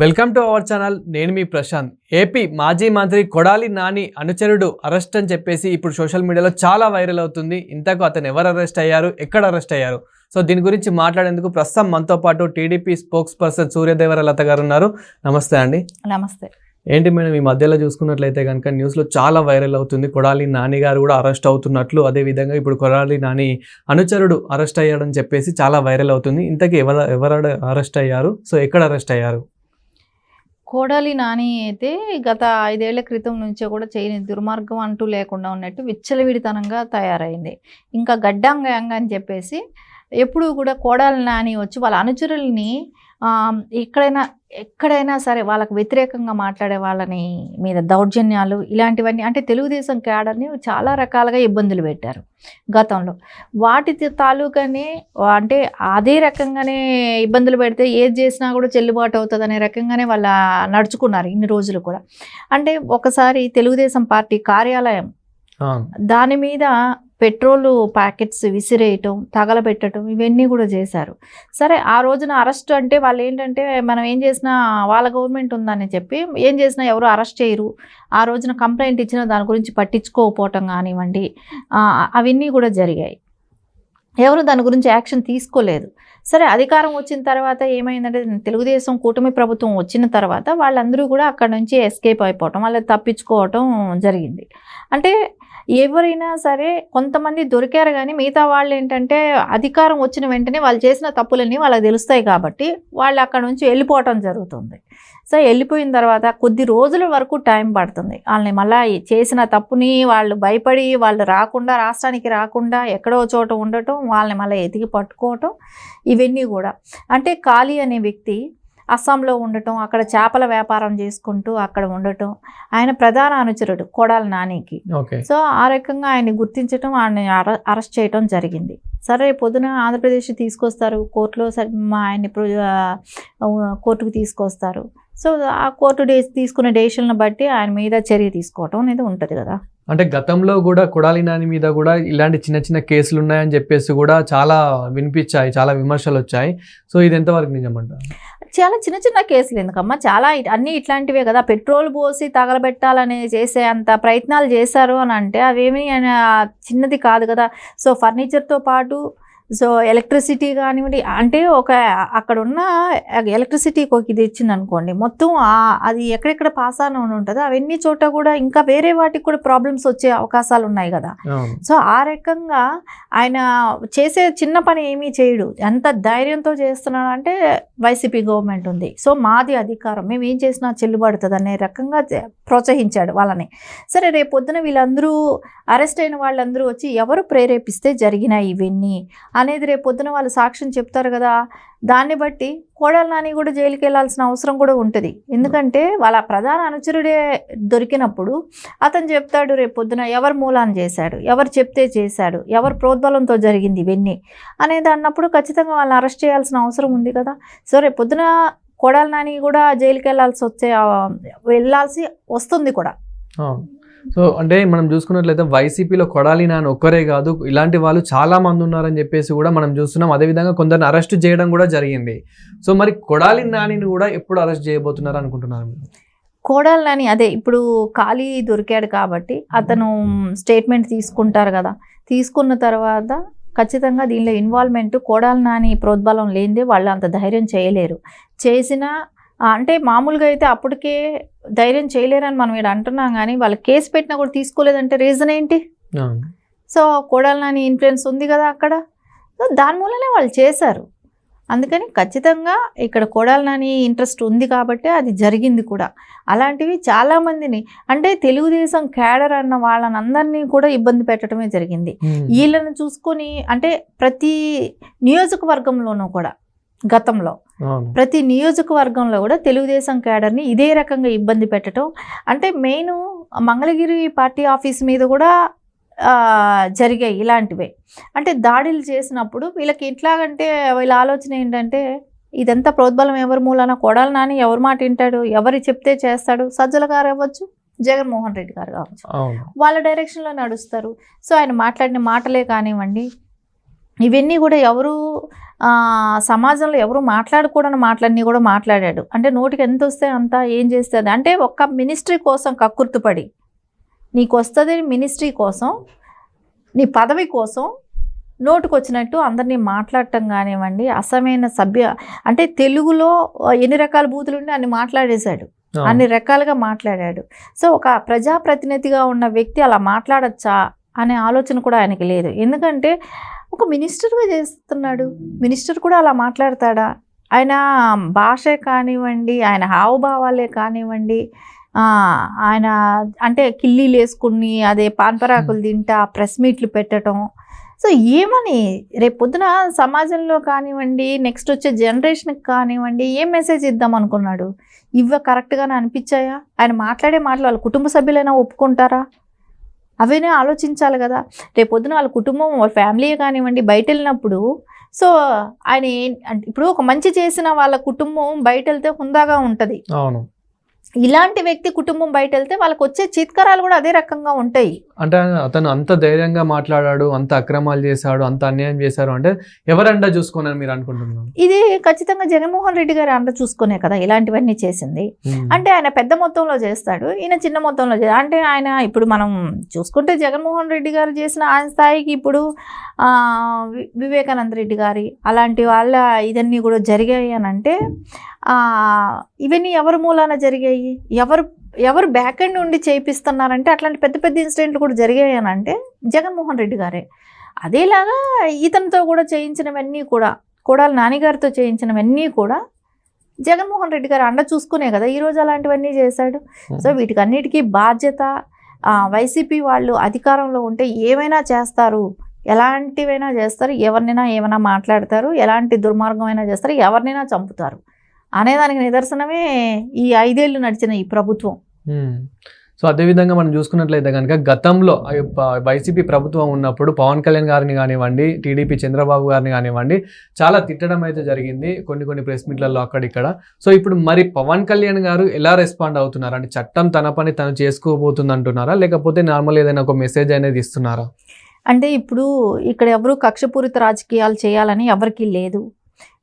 Welcome to our channel నేను మీ Prashanth. AP మాజీ మంత్రి కొడాలి నాని అనుచరుడు అరెస్ట్ అని చెప్పేసి ఇప్పుడు సోషల్ మీడియాలో చాలా వైరల్ అవుతుంది. ఇంతకు అతను ఎవరు అరెస్ట్ అయ్యారు ఎక్కడ అరెస్ట్ అయ్యారు? సో దీని గురించి మాట్లాడేందుకు ప్రస్తుతం మనతో పాటు TDP spokesperson Suryadevara Latha గారు ఉన్నారు. నమస్తే అండి. నమస్తే. ఏంటి మేడం ఈ మధ్యలో చూసుకున్నట్లయితే కనుక న్యూస్లో చాలా వైరల్ అవుతుంది. కొడాలి నాని గారు కూడా అరెస్ట్ అవుతున్నట్లు అదేవిధంగా ఇప్పుడు కొడాలి నాని అనుచరుడు అరెస్ట్ అయ్యాడని చెప్పేసి చాలా వైరల్ అవుతుంది. ఇంతకీ ఎవరు ఎవరు అరెస్ట్ అయ్యారు? సో ఎక్కడ అరెస్ట్ అయ్యారు? కోడలి నాని అయితే గత ఐదేళ్ళ క్రితం నుంచే కూడా చేయని దుర్మార్గం అంటూ లేకుండా ఉన్నట్టు విచ్చలవిడితనంగా తయారైంది. ఇంకా గడ్డాంగ అని చెప్పేసి ఎప్పుడూ కూడా కోడాలి నాని వచ్చి వాళ్ళ అనుచరుల్ని ఎక్కడైనా ఎక్కడైనా సరే వాళ్ళకు వ్యతిరేకంగా మాట్లాడే వాళ్ళని మీద దౌర్జన్యాలు ఇలాంటివన్నీ అంటే తెలుగుదేశం క్యాడర్ని చాలా రకాలుగా ఇబ్బందులు పెట్టారు గతంలో. వాటి తాలూకానే అంటే అదే రకంగానే ఇబ్బందులు పెడితే ఏది చేసినా కూడా చెల్లుబాటు అవుతుంది అనే రకంగానే వాళ్ళ నడుచుకున్నారు ఇన్ని రోజులు కూడా. అంటే ఒకసారి తెలుగుదేశం పార్టీ కార్యాలయం దాని మీద పెట్రోల్ ప్యాకెట్స్ విసిరేయటం తగలబెట్టడం ఇవన్నీ కూడా చేశారు. సరే ఆ రోజున అరెస్ట్ అంటే వాళ్ళు ఏంటంటే మనం ఏం చేసినా వాళ్ళ గవర్నమెంట్ ఉందని చెప్పి ఏం చేసినా ఎవరు అరెస్ట్ చేయరు. ఆ రోజున కంప్లైంట్ ఇచ్చినా దాని గురించి పట్టించుకోకపోవటం కానివ్వండి అవన్నీ కూడా జరిగాయి. ఎవరు దాని గురించి యాక్షన్ తీసుకోలేదు. సరే అధికారం వచ్చిన తర్వాత ఏమైందంటే తెలుగుదేశం కూటమి ప్రభుత్వం వచ్చిన తర్వాత వాళ్ళందరూ కూడా అక్కడ నుంచి ఎస్కేప్ అయిపోవటం వాళ్ళు తప్పించుకోవటం జరిగింది. అంటే ఎవరైనా సరే కొంతమంది దొరికారు కానీ మిగతా వాళ్ళు ఏంటంటే అధికారం వచ్చిన వెంటనే వాళ్ళు చేసిన తప్పులన్నీ వాళ్ళకి తెలుస్తాయి కాబట్టి వాళ్ళు అక్కడ నుంచి వెళ్ళిపోవటం జరుగుతుంది. సో వెళ్ళిపోయిన తర్వాత కొద్ది రోజుల వరకు టైం పడుతుంది. వాళ్ళని మళ్ళీ చేసిన తప్పుని వాళ్ళు భయపడి వాళ్ళు రాకుండా రాష్ట్రానికి రాకుండా ఎక్కడో చోట ఉండటం వాళ్ళని మళ్ళీ ఎతికి పట్టుకోవటం ఇవన్నీ కూడా. అంటే కాళీ అనే వ్యక్తి అస్సాంలో ఉండటం అక్కడ చేపల వ్యాపారం చేసుకుంటూ అక్కడ ఉండటం ఆయన ప్రధాన అనుచరుడు కొడాలి నానికి. సో ఆ రకంగా ఆయన్ని గుర్తించడం ఆయన్ని అర అరెస్ట్ చేయడం జరిగింది. సరే పొద్దున ఆంధ్రప్రదేశ్ తీసుకొస్తారు. కోర్టులో సరే మా ఆయన్ని కోర్టుకు తీసుకొస్తారు. సో ఆ కోర్టు డే తీసుకునే డెసిషన్ను బట్టి ఆయన మీద చర్య తీసుకోవటం అనేది ఉంటుంది కదా. అంటే గతంలో కూడా కొడాలి నాని మీద కూడా ఇలాంటి చిన్న చిన్న కేసులు ఉన్నాయని చెప్పేసి కూడా చాలా వినిపించాయి చాలా విమర్శలు వచ్చాయి. సో ఇది ఎంతవరకు నిజమంటారు చాలా చిన్న చిన్న కేసులు ఎందుకమ్మా? చాలా అన్నీ ఇట్లాంటివే కదా. పెట్రోల్ పోసి తగలబెట్టాలని చేసే అంత ప్రయత్నాలు చేశారు అని అంటే అవేమీ చిన్నది కాదు కదా. సో ఫర్నిచర్తో పాటు to సో ఎలక్ట్రిసిటీ కానివ్వండి అంటే ఒక అక్కడ ఉన్న ఎలక్ట్రిసిటీకి ఒక ఇది ఇచ్చింది అనుకోండి మొత్తం అది ఎక్కడెక్కడ పాస్ అని ఉంటుందో అవన్నీ చోట కూడా ఇంకా వేరే వాటికి కూడా ప్రాబ్లమ్స్ వచ్చే అవకాశాలు ఉన్నాయి కదా. సో ఆ రకంగా ఆయన చేసే చిన్న పని ఏమీ చేయడు. ఎంత ధైర్యంతో చేస్తున్నాడు అంటే వైసీపీ గవర్నమెంట్ ఉంది. సో మాది అధికారం. మేము ఏం చేసినా చెల్లుబడుతుంది అనే రకంగా ప్రోత్సహించాడు వాళ్ళని. సరే రేపు పొద్దున వీళ్ళందరూ అరెస్ట్ అయిన వాళ్ళందరూ వచ్చి ఎవరు ప్రేరేపిస్తే జరిగినాయి ఇవన్నీ? అనేది రేపు పొద్దున వాళ్ళు సాక్ష్యం చెప్తారు కదా. దాన్ని బట్టి కోడల నాని కూడా జైలుకి వెళ్ళాల్సిన అవసరం కూడా ఉంటుంది. ఎందుకంటే వాళ్ళ ప్రధాన అనుచరుడే దొరికినప్పుడు అతను చెప్తాడు రేపు పొద్దున ఎవరు మూలాన్ని చేశాడు ఎవరు చెప్తే చేశాడు ఎవరు ప్రోద్బలంతో జరిగింది ఇవన్నీ అనేది అన్నప్పుడు ఖచ్చితంగా వాళ్ళని అరెస్ట్ చేయాల్సిన అవసరం ఉంది కదా. సో రేపు పొద్దున కోడల నాని కూడా జైలుకి వెళ్ళాల్సి వచ్చే వెళ్ళాల్సి వస్తుంది కూడా. సో అంటే మనం చూసుకున్నట్లయితే వైసీపీలో కొడాలి నాని ఒక్కరే కాదు ఇలాంటి వాళ్ళు చాలా మంది ఉన్నారని చెప్పేసి కూడా మనం చూస్తున్నాం. అదేవిధంగా కొందరిని అరెస్ట్ చేయడం కూడా జరిగింది. సో మరి కొడాలి నానిని కూడా ఎప్పుడు అరెస్ట్ చేయబోతున్నారు అనుకుంటున్నారు కోడాలి నాని అదే ఇప్పుడు ఖాళీ దొరికాడు కాబట్టి అతను స్టేట్మెంట్ తీసుకుంటారు కదా. తీసుకున్న తర్వాత ఖచ్చితంగా దీనిలో ఇన్వాల్వ్మెంట్ కోడాలి నాని ప్రోద్బలం లేనిదే వాళ్ళు అంత ధైర్యం చేయలేరు. చేసిన అంటే మామూలుగా అయితే అప్పటికే ధైర్యం చేయలేరని మనం ఇక్కడ అంటున్నాం కానీ వాళ్ళు కేసు పెట్టినా కూడా తీసుకోలేదంటే రీజన్ ఏంటి. సో కోడలు నాని ఇన్ఫ్లుయెన్స్ ఉంది కదా అక్కడ. సో దాని మూలనే వాళ్ళు చేశారు. అందుకని ఖచ్చితంగా ఇక్కడ కోడలు నాని ఇంట్రెస్ట్ ఉంది కాబట్టి అది జరిగింది కూడా. అలాంటివి చాలామందిని అంటే తెలుగుదేశం క్యాడర్ అన్న వాళ్ళని అందరినీ కూడా ఇబ్బంది పెట్టడమే జరిగింది. వీళ్ళని చూసుకొని అంటే ప్రతి నియోజకవర్గంలోనూ కూడా గతంలో. ప్రతి నియోజకవర్గంలో కూడా తెలుగుదేశం క్యాడర్ని ఇదే రకంగా ఇబ్బంది పెట్టడం అంటే మెయిన్ మంగళగిరి పార్టీ ఆఫీస్ మీద కూడా జరిగాయి ఇలాంటివే. అంటే దాడులు చేసినప్పుడు వీళ్ళకి ఎట్లాగంటే వీళ్ళ ఆలోచన ఏంటంటే ఇదంతా ప్రోద్బలం ఎవరి మూలన కొడాలి నాని ఎవరి మాట వింటాడు ఎవరు చెప్తే చేస్తాడు సజ్జల గారు అవ్వచ్చు జగన్మోహన్ రెడ్డి గారు కావచ్చు. వాళ్ళ డైరెక్షన్లో నడుస్తారు. సో ఆయన మాట్లాడిన మాటలే కానివ్వండి ఇవన్నీ కూడా ఎవరు సమాజంలో ఎవరు మాట్లాడకూడని మాటలన్నీ కూడా మాట్లాడాడు. అంటే నోటికి ఎంత వస్తే అంత ఏం చేస్తే అది అంటే ఒక్క మినిస్ట్రీ కోసం కక్కుర్తుపడి నీకు వస్తుంది మినిస్ట్రీ కోసం నీ పదవి కోసం నోటుకు వచ్చినట్టు అందరినీ మాట్లాడటం కానివ్వండి అసమైన సభ్య అంటే తెలుగులో ఎన్ని రకాల బూతులు ఉంటే అన్ని మాట్లాడేశాడు. అన్ని రకాలుగా మాట్లాడాడు. సో ఒక ప్రజాప్రతినిధిగా ఉన్న వ్యక్తి అలా మాట్లాడచ్చా అనే ఆలోచన కూడా ఆయనకి లేదు. ఎందుకంటే ఒక మినిస్టర్గా చేస్తున్నాడు. మినిస్టర్ కూడా అలా మాట్లాడతాడా? ఆయన భాష కానివ్వండి ఆయన హావభావాలే కానివ్వండి ఆయన అంటే కిల్లీలు వేసుకుని అదే పాన్పరాకులు తింటా ప్రెస్ మీట్లు పెట్టడం సో ఏమని? రేపు పొద్దున సమాజంలో కానివ్వండి నెక్స్ట్ వచ్చే జనరేషన్కి కానివ్వండి ఏం మెసేజ్ ఇద్దాం అనుకున్నాడు? ఇవ్వ కరెక్ట్గానే అనిపించాయా? ఆయన మాట్లాడే మాటలు వాళ్ళ కుటుంబ సభ్యులైనా ఒప్పుకుంటారా? అవినే ఆలోచించాలి కదా. రేపు పొద్దున వాళ్ళ కుటుంబం వాళ్ళ ఫ్యామిలీ కానివ్వండి బయట వెళ్ళినప్పుడు సో ఆయన అంటే ఇప్పుడు ఒక మంచి చేసిన వాళ్ళ కుటుంబం బయట వెళ్తే హుందాగా ఉంటుంది. అవును. ఇలాంటి వ్యక్తి కుటుంబం బయట వెళ్తే వాళ్ళకి వచ్చే చిత్కరాలు కూడా అదే రకంగా ఉంటాయి. అంటే అతను అంత ధైర్యంగా మాట్లాడాడు అంత అక్రమాలు చేశాడు అంత అన్యాయం చేశారు అంటే ఎవరండా చూసుకోనని మీరు అనుకుంటున్నారు? ఇది ఖచ్చితంగా జగన్మోహన్ రెడ్డి గారు అంట చూసుకునే కదా ఇలాంటివన్నీ చేసింది. అంటే ఆయన పెద్ద మొత్తంలో చేస్తాడు ఈయన చిన్న మొత్తంలో చే అంటే ఆయన ఇప్పుడు మనం చూసుకుంటే జగన్మోహన్ రెడ్డి గారు చేసిన ఆయన స్థాయికి ఇప్పుడు వివేకానంద రెడ్డి గారి అలాంటి వాళ్ళ ఇదన్నీ కూడా జరిగాయి అని అంటే ఇవన్నీ ఎవరి మూలాన జరిగాయి? ఎవరు ఎవరు బ్యాక్ ఎండ్ ఉండి చేయిస్తున్నారంటే అట్లాంటి పెద్ద పెద్ద ఇన్సిడెంట్లు కూడా జరిగాయి అని అంటే జగన్మోహన్ రెడ్డి గారే. అదేలాగా ఇతనితో కూడా చేయించినవన్నీ కూడా కోడాలి నానిగారితో చేయించినవన్నీ కూడా జగన్మోహన్ రెడ్డి గారు అండ చూసుకునే కదా ఈరోజు అలాంటివన్నీ చేశాడు. సో వీటికి అన్నిటికీ బాధ్యత వైసీపీ వాళ్ళు అధికారంలో ఉంటే ఏమైనా చేస్తారు? ఎలాంటివైనా చేస్తారు? ఎవరినైనా ఏమైనా మాట్లాడతారు? ఎలాంటి దుర్మార్గమైనా చేస్తారు? ఎవరినైనా చంపుతారు? అనేదానికి నిదర్శనమే ఈ ఐదేళ్ళు నడిచిన ఈ ప్రభుత్వం. సో అదేవిధంగా మనం చూసుకున్నట్లయితే కనుక గతంలో వైసీపీ ప్రభుత్వం ఉన్నప్పుడు పవన్ కళ్యాణ్ గారిని కానివ్వండి టీడీపీ చంద్రబాబు గారిని కానివ్వండి చాలా తిట్టడం అయితే జరిగింది కొన్ని కొన్ని ప్రెస్ మీట్లలో అక్కడిక్కడ. సో ఇప్పుడు మరి పవన్ కళ్యాణ్ గారు ఎలా రెస్పాండ్ అవుతున్నారు? అంటే చట్టం తన పని తను చేసుకోబోతుంది అంటున్నారా లేకపోతే నార్మల్ ఏదైనా ఒక మెసేజ్ అనేది ఇస్తున్నారా? అంటే ఇప్పుడు ఇక్కడ ఎవరు కక్షపూరిత రాజకీయాలు చేయాలని ఎవరికీ లేదు.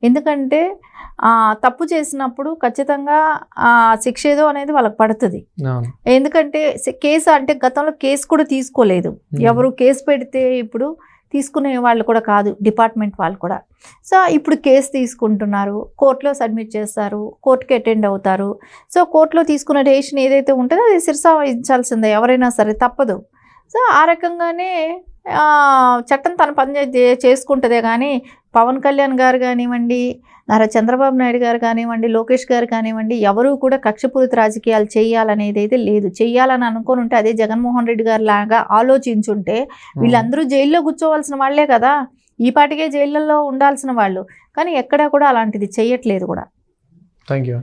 ఎందుకంటే తప్పు చేసినప్పుడు ఖచ్చితంగా ఆ, శిక్ష ఏదో అనేది వాళ్ళకి పడుతుంది. ఎందుకంటే కేసు అంటే గతంలో కేసు కూడా తీసుకోలేదు. ఎవరు కేసు పెడితే ఇప్పుడు తీసుకునే వాళ్ళు కూడా కాదు డిపార్ట్మెంట్ వాళ్ళు కూడా. సో ఇప్పుడు కేసు తీసుకుంటున్నారు కోర్టులో సబ్మిట్ చేస్తారు కోర్టుకి అటెండ్ అవుతారు. సో కోర్టులో తీసుకున్న డెసిషన్ ఏదైతే ఉంటుందో అది శిరసా వహించాల్సిందే ఎవరైనా సరే తప్పదు. సో ఆ రకంగానే చట్టం తన పని చేసుకుంటుందే కానీ పవన్ కళ్యాణ్ గారు కానివ్వండి నారా చంద్రబాబు నాయుడు గారు కానివ్వండి లోకేష్ గారు కానివ్వండి ఎవరు కూడా కక్షపూరిత రాజకీయాలు చేయాలనేది అయితే లేదు. చేయాలని అనుకొని ఉంటే అదే జగన్మోహన్ రెడ్డి గారు లాగా ఆలోచించుంటే వీళ్ళందరూ జైల్లో కూర్చోవలసిన వాళ్ళే కదా. ఈ పాటికే జైళ్ళల్లో ఉండాల్సిన వాళ్ళు. కానీ ఎక్కడా కూడా అలాంటిది చెయ్యట్లేదు కూడా. Thank you